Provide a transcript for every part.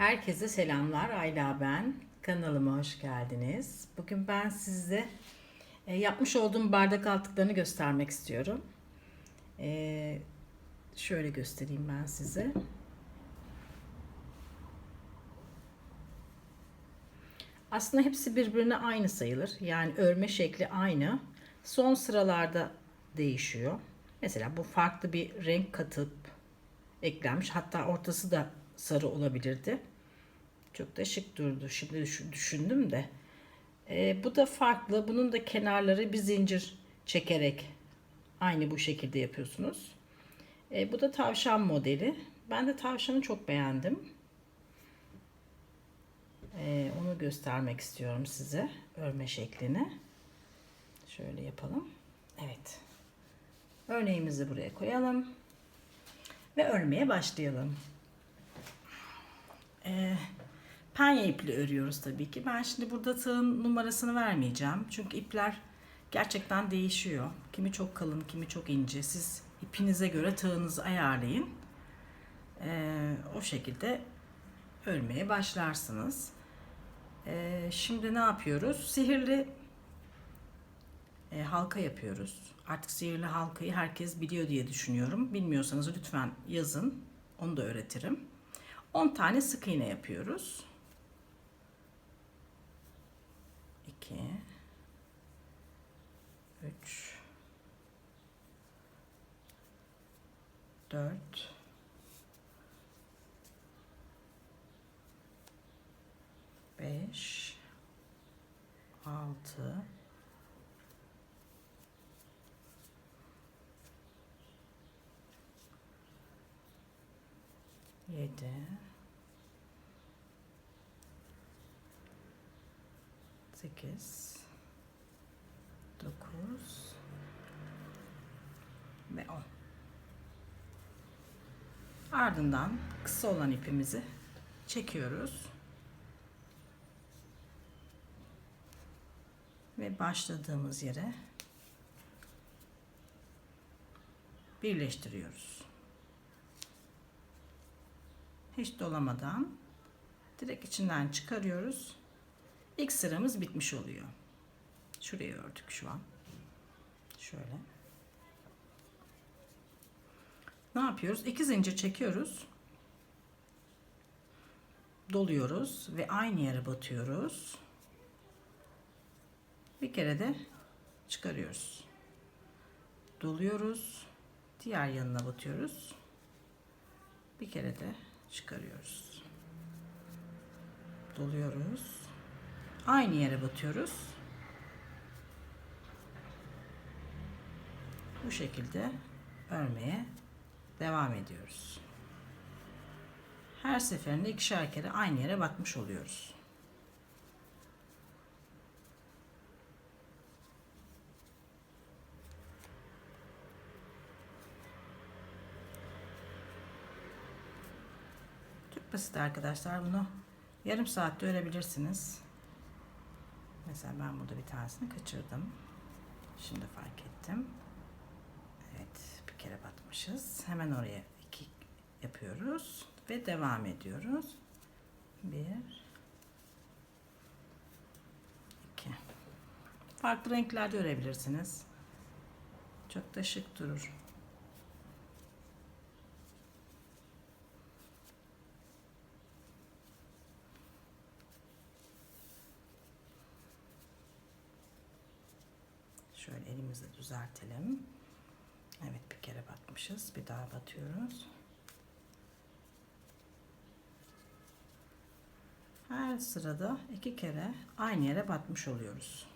Herkese selamlar. Ayla ben. Kanalıma hoş geldiniz. Bugün ben size e, yapmış olduğum bardak altlıklarını göstermek istiyorum. E, şöyle göstereyim ben size. Aslında hepsi birbirine aynı sayılır. Yani örme şekli aynı. Son sıralarda değişiyor. Mesela bu farklı bir renk katıp eklenmiş. Hatta ortası da sarı olabilirdi. Çok da şık durdu. Şimdi düşün- düşündüm de. Ee, bu da farklı. Bunun da kenarları bir zincir çekerek aynı bu şekilde yapıyorsunuz. Ee, bu da tavşan modeli. Ben de tavşanı çok beğendim. Ee, onu göstermek istiyorum size. Örme şeklini. Şöyle yapalım. Evet. Örneğimizi buraya koyalım. Ve örmeye başlayalım. Ee, penye iple örüyoruz tabii ki. Ben şimdi burada tığın numarasını vermeyeceğim. Çünkü ipler gerçekten değişiyor. Kimi çok kalın, kimi çok ince. Siz ipinize göre tığınızı ayarlayın. Ee, o şekilde örmeye başlarsınız. Ee, şimdi ne yapıyoruz? Sihirli e, halka yapıyoruz. Artık sihirli halkayı herkes biliyor diye düşünüyorum. Bilmiyorsanız lütfen yazın. Onu da öğretirim. 10 tane sık iğne yapıyoruz. 2 3 4 5 6 7 8 9 ve 10 ardından kısa olan ipimizi çekiyoruz ve başladığımız yere birleştiriyoruz. Hiç dolamadan direkt içinden çıkarıyoruz. İlk sıramız bitmiş oluyor. Şurayı ördük şu an. Şöyle. Ne yapıyoruz? İki zincir çekiyoruz. Doluyoruz ve aynı yere batıyoruz. Bir kere de çıkarıyoruz. Doluyoruz. Diğer yanına batıyoruz. Bir kere de çıkarıyoruz. Doluyoruz. Aynı yere batıyoruz. Bu şekilde örmeye devam ediyoruz. Her seferinde ikişer kere aynı yere batmış oluyoruz. Çok basit arkadaşlar. Bunu yarım saatte örebilirsiniz. Mesela ben burada bir tanesini kaçırdım. Şimdi fark ettim. Evet, bir kere batmışız. Hemen oraya iki yapıyoruz ve devam ediyoruz. Bir, iki. Farklı renklerde örebilirsiniz. Çok da şık durur. Şöyle elimizle düzeltelim. Evet bir kere batmışız. Bir daha batıyoruz. Her sırada iki kere aynı yere batmış oluyoruz.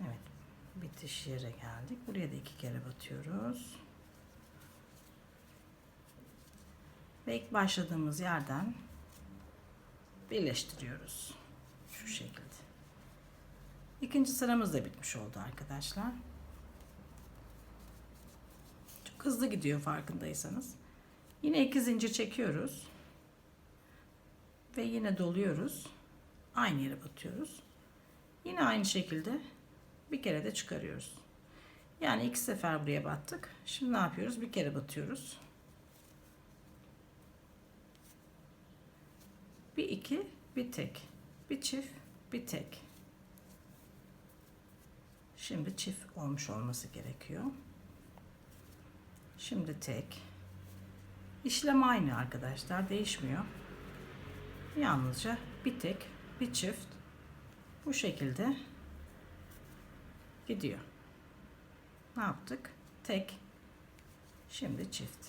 Evet bitiş yere geldik. Buraya da iki kere batıyoruz. Ve ilk başladığımız yerden birleştiriyoruz. Şu şekilde. İkinci sıramız da bitmiş oldu arkadaşlar. Çok hızlı gidiyor farkındaysanız. Yine iki zincir çekiyoruz. Ve yine doluyoruz. aynı yere batıyoruz. Yine aynı şekilde bir kere de çıkarıyoruz. Yani iki sefer buraya battık. Şimdi ne yapıyoruz? Bir kere batıyoruz. Bir iki, bir tek. Bir çift, bir tek. Şimdi çift olmuş olması gerekiyor. Şimdi tek. İşlem aynı arkadaşlar. Değişmiyor. Yalnızca bir tek, bir çift bu şekilde gidiyor. Ne yaptık? Tek. Şimdi çift.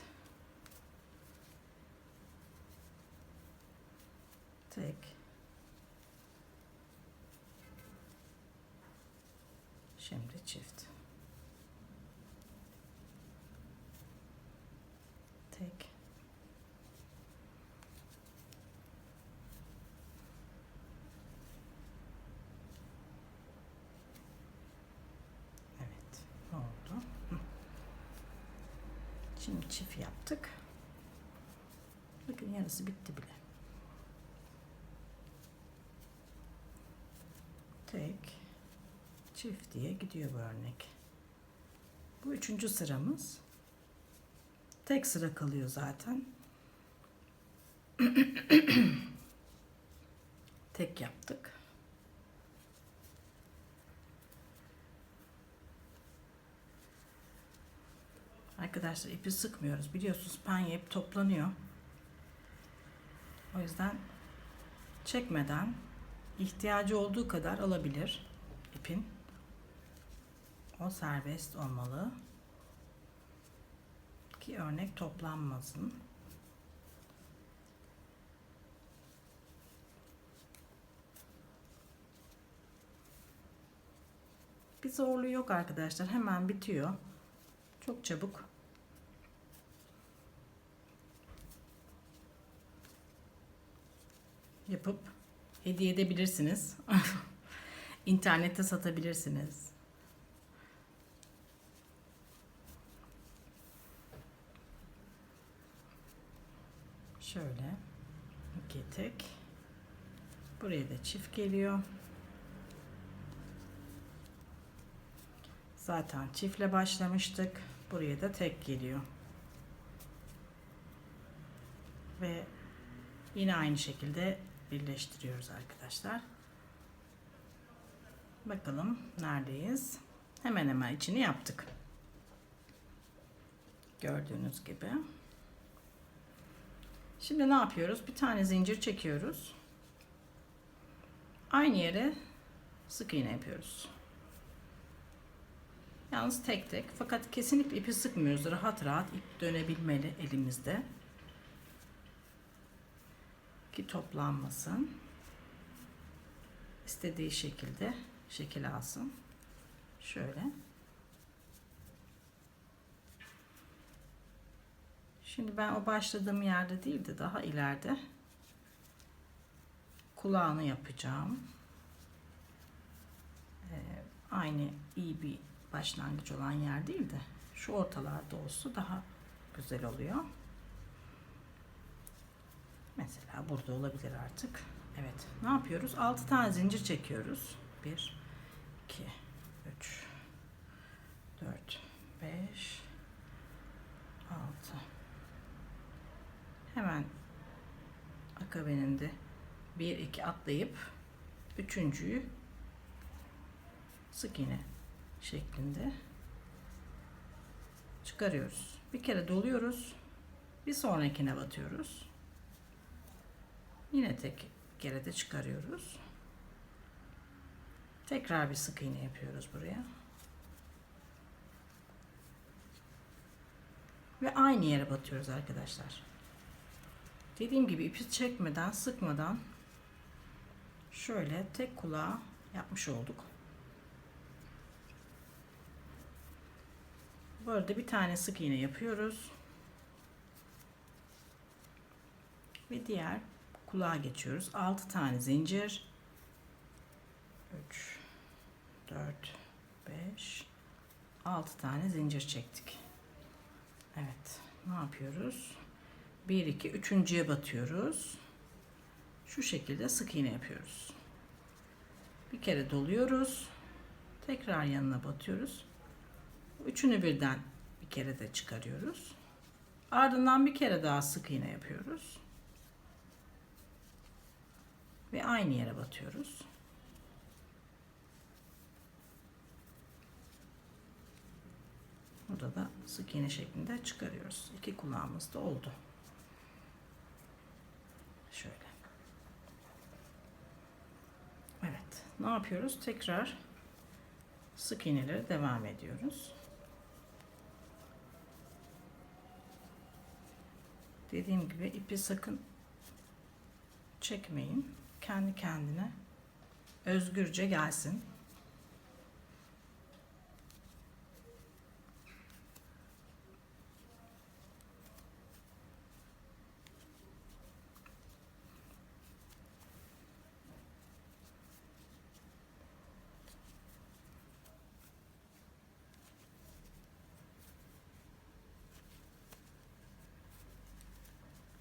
Tek. Şimdi çift. Tek. Evet, oldu. Hı. Şimdi çift yaptık. Bakın yarısı bitti bile. Tek, çift diye gidiyor bu örnek. Bu üçüncü sıramız. Tek sıra kalıyor zaten. Tek yaptık. Arkadaşlar ipi sıkmıyoruz. Biliyorsunuz penye hep toplanıyor. O yüzden çekmeden ihtiyacı olduğu kadar alabilir ipin. O serbest olmalı. Ki örnek toplanmasın. Bir zorluğu yok arkadaşlar. Hemen bitiyor. Çok çabuk. Yapıp hediye edebilirsiniz. İnternette satabilirsiniz. Şöyle iki tek. Buraya da çift geliyor. Zaten çiftle başlamıştık. Buraya da tek geliyor. Ve yine aynı şekilde birleştiriyoruz arkadaşlar. Bakalım neredeyiz? Hemen hemen içini yaptık. Gördüğünüz gibi. Şimdi ne yapıyoruz? Bir tane zincir çekiyoruz. Aynı yere sık iğne yapıyoruz. Yalnız tek tek fakat kesinlikle ipi sıkmıyoruz. Rahat rahat ip dönebilmeli elimizde. Ki toplanmasın. İstediği şekilde şekil alsın. Şöyle. Şimdi ben o başladığım yerde değil de daha ileride kulağını yapacağım. Ee, aynı iyi bir başlangıç olan yer değil de şu ortalarda olsa daha güzel oluyor. Mesela burada olabilir artık. Evet. Ne yapıyoruz? 6 tane zincir çekiyoruz. 1 2 3 4 5 6 Hemen akabeninde 1 2 atlayıp üçüncüyü sık iğne şeklinde çıkarıyoruz. Bir kere doluyoruz. Bir sonrakine batıyoruz. Yine tek kere de çıkarıyoruz. Tekrar bir sık iğne yapıyoruz buraya. Ve aynı yere batıyoruz arkadaşlar. Dediğim gibi ipi çekmeden, sıkmadan şöyle tek kulağa yapmış olduk. Bu arada bir tane sık iğne yapıyoruz. Ve diğer kulağa geçiyoruz. 6 tane zincir. 3 4 5 6 tane zincir çektik. Evet. Ne yapıyoruz? 1 2 üçüncüye batıyoruz. Şu şekilde sık iğne yapıyoruz. Bir kere doluyoruz. Tekrar yanına batıyoruz. Üçünü birden bir kere de çıkarıyoruz. Ardından bir kere daha sık iğne yapıyoruz. Ve aynı yere batıyoruz. Burada da sık iğne şeklinde çıkarıyoruz. İki kulağımız da oldu. Şöyle. Evet. Ne yapıyoruz? Tekrar sık iğneleri devam ediyoruz. Dediğim gibi ipi sakın çekmeyin. Kendi kendine özgürce gelsin.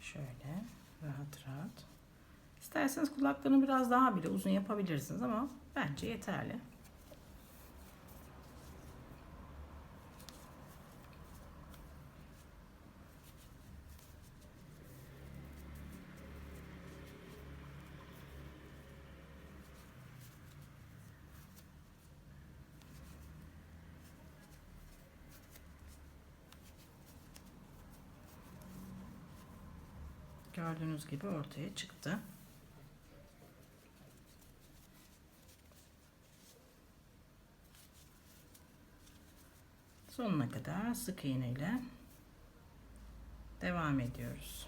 Şöyle rahat rahat. İsterseniz kulaklarını biraz daha bile uzun yapabilirsiniz ama bence yeterli. Gördüğünüz gibi ortaya çıktı. Sonuna kadar sık iğne ile devam ediyoruz.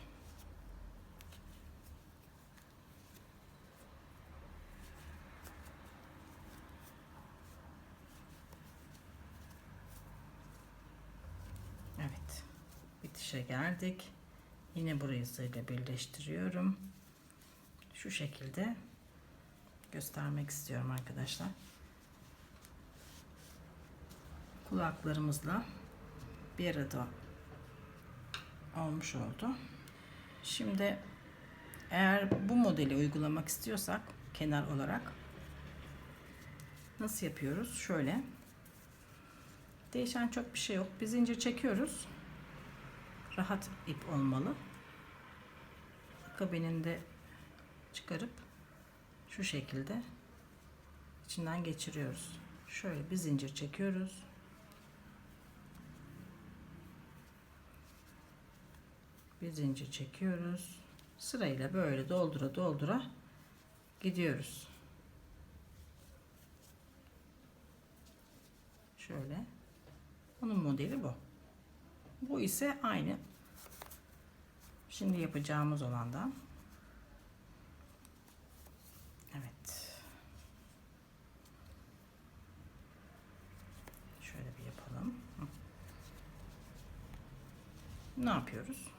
Evet. Bitişe geldik. Yine burayı sıyla birleştiriyorum. Şu şekilde göstermek istiyorum arkadaşlar. Kulaklarımızla bir arada olmuş oldu. Şimdi eğer bu modeli uygulamak istiyorsak kenar olarak nasıl yapıyoruz? Şöyle değişen çok bir şey yok. Bir zincir çekiyoruz rahat ip olmalı. Akabininde çıkarıp şu şekilde içinden geçiriyoruz. Şöyle bir zincir çekiyoruz. Bir zincir çekiyoruz. Sırayla böyle doldura doldura gidiyoruz. Şöyle. Onun modeli bu. Bu ise aynı. Şimdi yapacağımız olandan. Evet. Şöyle bir yapalım. Ne yapıyoruz?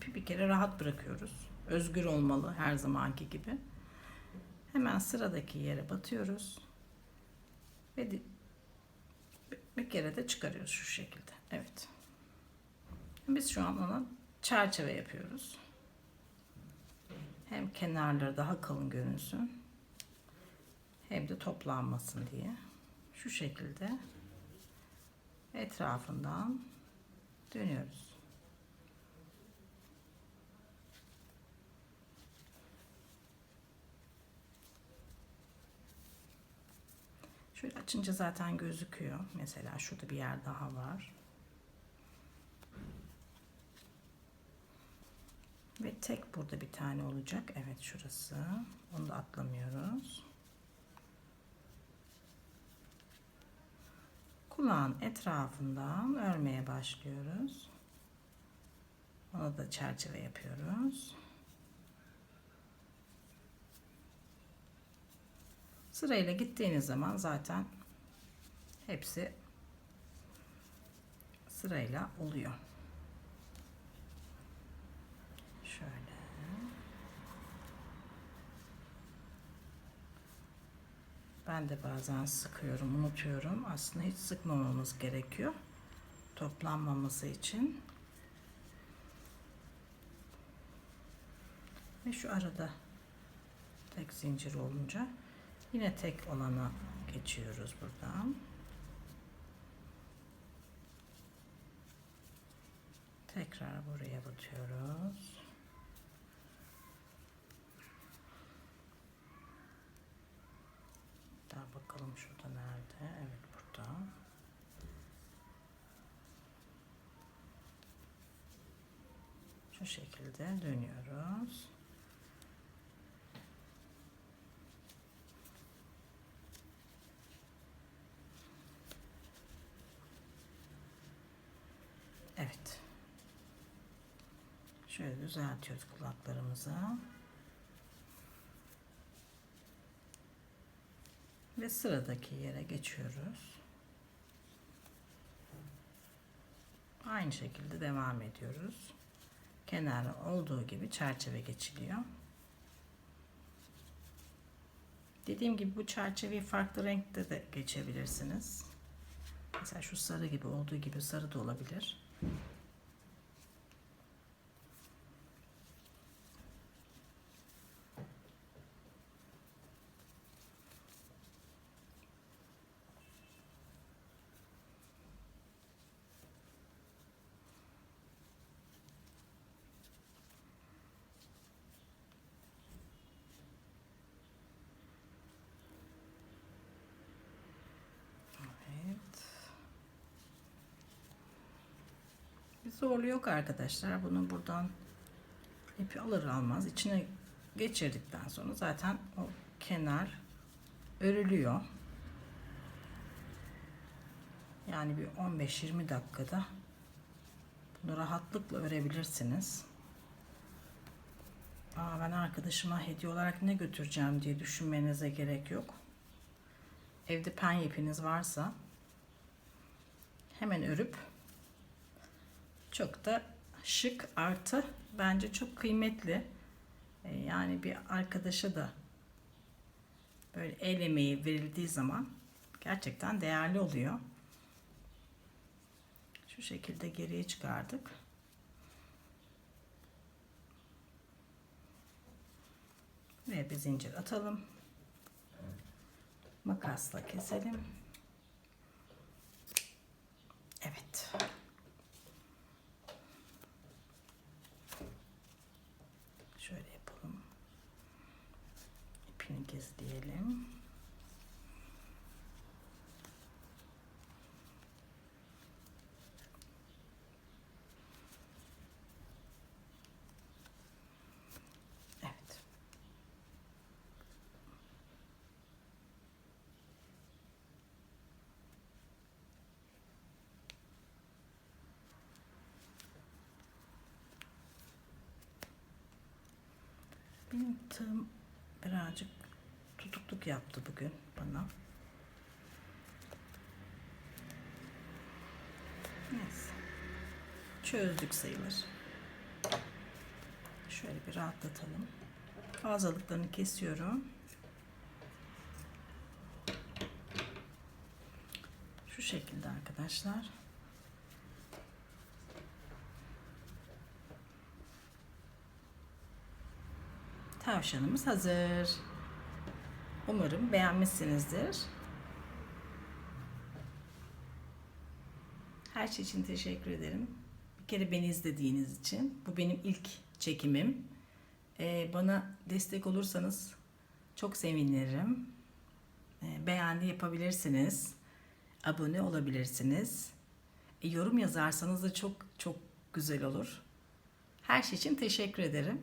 İpi bir kere rahat bırakıyoruz. Özgür olmalı her zamanki gibi. Hemen sıradaki yere batıyoruz. Ve bir kere de çıkarıyoruz şu şekilde. Evet. Biz şu an ona çerçeve yapıyoruz. Hem kenarları daha kalın görünsün. Hem de toplanmasın diye. Şu şekilde etrafından dönüyoruz. Şöyle açınca zaten gözüküyor. Mesela şurada bir yer daha var. Ve tek burada bir tane olacak. Evet şurası. Onu da atlamıyoruz. Kulağın etrafından örmeye başlıyoruz. Ona da çerçeve yapıyoruz. Sırayla gittiğiniz zaman zaten hepsi sırayla oluyor. Şöyle. Ben de bazen sıkıyorum, unutuyorum. Aslında hiç sıkmamamız gerekiyor. Toplanmaması için. Ve şu arada tek zincir olunca Yine tek olana geçiyoruz buradan. Tekrar buraya batıyoruz. Daha bakalım şurada nerede? Evet burada. Şu şekilde dönüyoruz. Evet. Şöyle düzeltiyoruz kulaklarımızı. Ve sıradaki yere geçiyoruz. Aynı şekilde devam ediyoruz. Kenarı olduğu gibi çerçeve geçiliyor. Dediğim gibi bu çerçeveyi farklı renkte de geçebilirsiniz. Mesela şu sarı gibi olduğu gibi sarı da olabilir. Evet. Bir zorlu yok arkadaşlar. Bunu buradan ipi alır almaz içine geçirdikten sonra zaten o kenar örülüyor. Yani bir 15-20 dakikada bunu rahatlıkla örebilirsiniz. Aa, ben arkadaşıma hediye olarak ne götüreceğim diye düşünmenize gerek yok. Evde pen ipiniz varsa hemen örüp çok da şık artı bence çok kıymetli. Ee, Yani bir arkadaşa da böyle el emeği verildiği zaman gerçekten değerli oluyor. Şu şekilde geriye çıkardık. Ve bir zincir atalım. Makasla keselim. Evet. Şöyle yapalım. İpini gizleyelim. Evet. Tığım birazcık tutukluk yaptı bugün bana. Neyse. Çözdük sayılır. Şöyle bir rahatlatalım. Fazlalıklarını kesiyorum. Şu şekilde arkadaşlar. Tavşanımız hazır. Umarım beğenmişsinizdir. Her şey için teşekkür ederim. Bir kere beni izlediğiniz için. Bu benim ilk çekimim. Ee, bana destek olursanız çok sevinirim. Ee, beğendi yapabilirsiniz. Abone olabilirsiniz. E, yorum yazarsanız da çok çok güzel olur. Her şey için teşekkür ederim.